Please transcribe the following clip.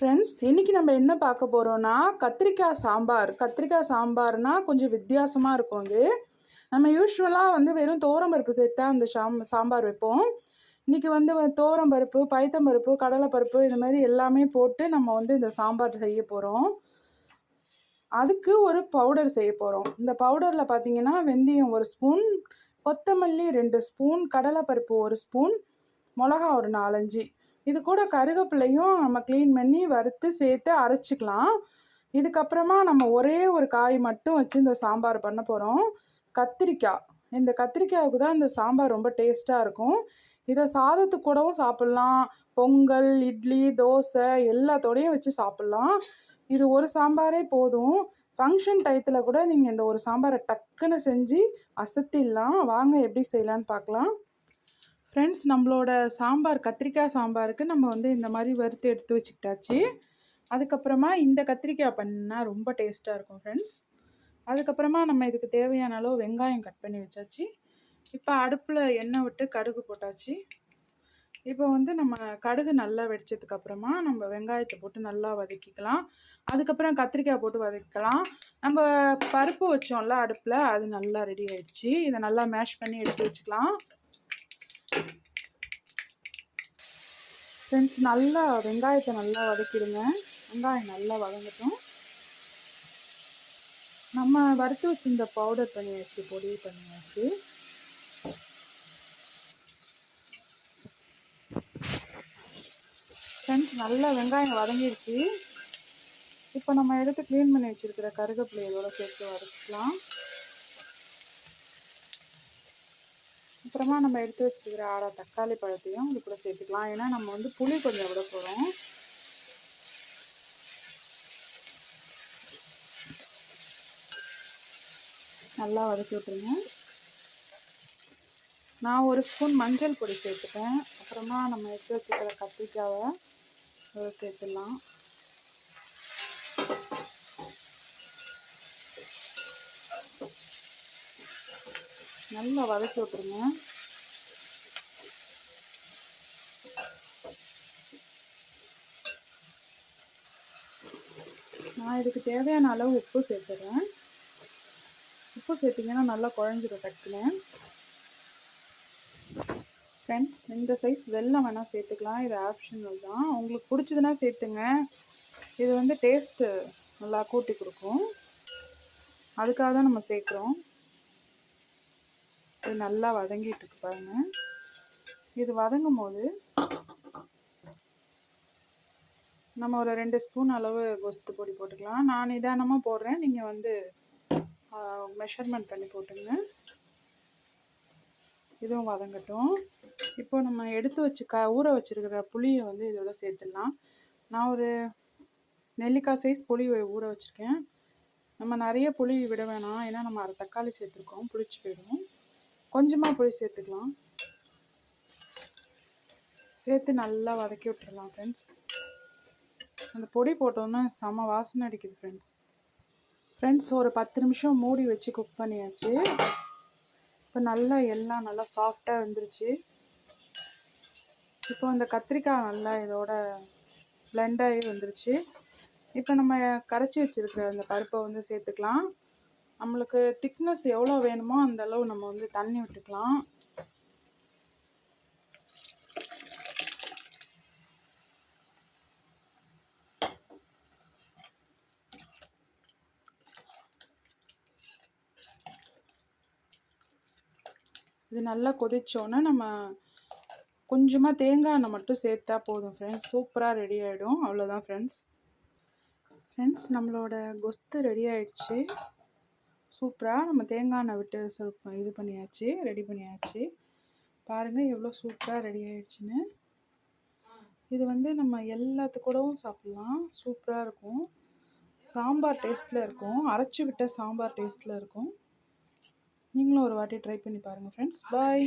Friends இன்றைக்கி நம்ம என்ன பார்க்க போகிறோன்னா கத்திரிக்காய் சாம்பார். கத்திரிக்காய் சாம்பார்னா கொஞ்சம் வித்தியாசமாக இருக்கும் அது. நம்ம யூஸ்வலாக வந்து வெறும் பருப்பு சேர்த்தா அந்த சாம் சாம்பார் வைப்போம். இன்றைக்கி வந்து பருப்பு பைத்தம்பருப்பு கடலைப்பருப்பு இந்த மாதிரி எல்லாமே போட்டு நம்ம வந்து இந்த சாம்பார் செய்ய போகிறோம் அதுக்கு ஒரு பவுடர் செய்ய போகிறோம் இந்த பவுடரில் பார்த்தீங்கன்னா வெந்தயம் ஒரு ஸ்பூன் கொத்தமல்லி ரெண்டு ஸ்பூன் கடலைப்பருப்பு ஒரு ஸ்பூன் மிளகா ஒரு நாலஞ்சு. இது கூட கருவேப்பிலையும் நம்ம க்ளீன் பண்ணி வறுத்து சேர்த்து அரைச்சிக்கலாம். இதுக்கப்புறமா நம்ம ஒரே ஒரு காய் மட்டும் வச்சு இந்த சாம்பார் பண்ண போகிறோம் கத்திரிக்காய். இந்த கத்திரிக்காவுக்கு தான் இந்த சாம்பார் ரொம்ப டேஸ்ட்டாக இருக்கும். இதை சாதத்துக்கு கூடவும் சாப்பிட்லாம். பொங்கல் இட்லி தோசை எல்லாத்தோடையும் வச்சு சாப்பிட்லாம். இது ஒரு சாம்பாரே போதும். ஃபங்க்ஷன் டயத்தில் கூட நீங்கள் இந்த ஒரு சாம்பாரை டக்குன்னு செஞ்சு அசத்திடலாம். வாங்க எப்படி செய்யலான்னு பார்க்கலாம். ஃப்ரெண்ட்ஸ் நம்மளோட சாம்பார் கத்திரிக்காய் சாம்பாருக்கு நம்ம வந்து இந்த மாதிரி வறுத்து எடுத்து வச்சுக்கிட்டாச்சு. அதுக்கப்புறமா இந்த கத்திரிக்காய் பண்ணால் ரொம்ப டேஸ்ட்டாக இருக்கும் ஃப்ரெண்ட்ஸ் அதுக்கப்புறமா நம்ம இதுக்கு தேவையான அளவு வெங்காயம் கட் பண்ணி வச்சாச்சு. இப்போ அடுப்பில் எண்ணெய் விட்டு கடுகு போட்டாச்சு. இப்போ வந்து நம்ம கடுகு நல்லா வெடிச்சதுக்கு அப்புறமா நம்ம வெங்காயத்தை போட்டு நல்லா வதக்கிக்கலாம். அதுக்கப்புறம் கத்திரிக்காய் போட்டு வதக்கலாம். நம்ம பருப்பு வச்சோம்ல அடுப்பில் அது நல்லா ரெடி ஆயிடுச்சு. இதை நல்லா மேஷ் பண்ணி எடுத்து வச்சுக்கலாம். ஃப்ரெண்ட்ஸ் நல்லா வெங்காயத்தை நல்லா வதக்கிடுங்க. வெங்காயம் நல்லா வதங்கட்டும். நம்ம வறுத்து வச்சுருந்த பவுடர் பண்ணியாச்சு பொடி பண்ணியாச்சு ஃப்ரெண்ட்ஸ் நல்லா வெங்காயம் வதங்கிடுச்சு. இப்போ நம்ம எடுத்து க்ளீன் பண்ணி வச்சுருக்கிற கருகப்பிள்ளை இதோட சேர்த்து வதக்கலாம் அப்புறமா நம்ம எடுத்து வச்சுருக்கிற ஆறா தக்காளி பழத்தையும் இது கூட சேர்த்துக்கலாம். ஏன்னா நம்ம வந்து புளி கொஞ்சம் விட போகிறோம் நல்லா வதக்கி விட்டுருங்க. நான் ஒரு ஸ்பூன் மஞ்சள் பொடி சேர்த்துட்டேன் அப்புறமா நம்ம எடுத்து வச்சுக்கிற கத்திரிக்காவை அதை சேர்த்துடலாம். நல்லா வதக்கி விட்டுருங்க. நான் இதுக்கு தேவையான அளவு உப்பு சேர்த்துறேன். உப்பு சேர்த்திங்கன்னா நல்லா குழஞ்சிடும் டக்குன்னு. ஃப்ரெண்ட்ஸ் இந்த சைஸ் வெள்ளம் வேணால் சேர்த்துக்கலாம். இது ஆப்ஷனல் தான். உங்களுக்கு பிடிச்சதுன்னா சேர்த்துங்க. இது வந்து டேஸ்ட்டு நல்லா கூட்டி கொடுக்கும். அதுக்காக தான் நம்ம சேர்க்குறோம். இது நல்லா வதங்கிட்டு இருக்கு பாருங்க. இது வதங்கும் போது நம்ம ஒரு ரெண்டு ஸ்பூன் அளவு கொஸ்து பொடி போட்டுக்கலாம். நான் நிதானமாக போடுறேன். நீங்கள் வந்து மெஷர்மெண்ட் பண்ணி போட்டுங்க. இதுவும் வதங்கட்டும். இப்போ நம்ம எடுத்து வச்சு க ஊற வச்சுருக்கிற புளியை வந்து இதோட சேர்த்துடலாம். நான் ஒரு நெல்லிக்காய் சைஸ் புளி ஊற வச்சுருக்கேன். நம்ம நிறைய புளி விட வேணாம். ஏன்னா நம்ம அரை தக்காளி சேர்த்துருக்கோம். புளிச்சு போயிடும். கொஞ்சமாக புளி சேர்த்துக்கலாம். சேர்த்து நல்லா வதக்கி விட்டுறலாம் ஃப்ரெண்ட்ஸ் அந்த பொடி போட்டோன்னா செம வாசனை அடிக்குது ஃப்ரெண்ட்ஸ் ஃப்ரெண்ட்ஸ் ஒரு பத்து நிமிஷம் மூடி வச்சு குக் பண்ணியாச்சு. இப்போ நல்லா எல்லாம் நல்லா சாஃப்டாக வந்துருச்சு. இப்போ அந்த கத்திரிக்காய் நல்லா இதோட பிளெண்டாகி வந்துருச்சு. இப்போ நம்ம கரைச்சி வச்சுருக்கிற அந்த பருப்பை வந்து சேர்த்துக்கலாம். நம்மளுக்கு திக்னஸ் எவ்வளோ வேணுமோ அந்த அளவு நம்ம வந்து தண்ணி விட்டுக்கலாம். இது நல்லா கொதித்தோன்னே நம்ம கொஞ்சமாக தேங்காய் எண்ணெய் மட்டும் சேர்த்தா போதும் ஃப்ரெண்ட்ஸ் சூப்பராக ரெடி ஆகிடும் அவ்வளோதான் ஃப்ரெண்ட்ஸ் ஃப்ரெண்ட்ஸ் நம்மளோட கொஸ்து ரெடி ஆயிடுச்சு. சூப்பராக நம்ம தேங்காய் எண்ணெய் விட்டு சொல் இது பண்ணியாச்சு ரெடி பண்ணியாச்சு. பாருங்கள் எவ்வளோ சூப்பராக ரெடி ஆயிடுச்சுன்னு. இது வந்து நம்ம எல்லாத்து கூடவும் சாப்பிட்லாம். சூப்பராக இருக்கும். சாம்பார் டேஸ்ட்டில் இருக்கும். அரைச்சி விட்ட சாம்பார் டேஸ்ட்டில் இருக்கும். நீங்களும் ஒரு வாட்டி ட்ரை பண்ணி பாருங்கள் ஃப்ரெண்ட்ஸ் பாய்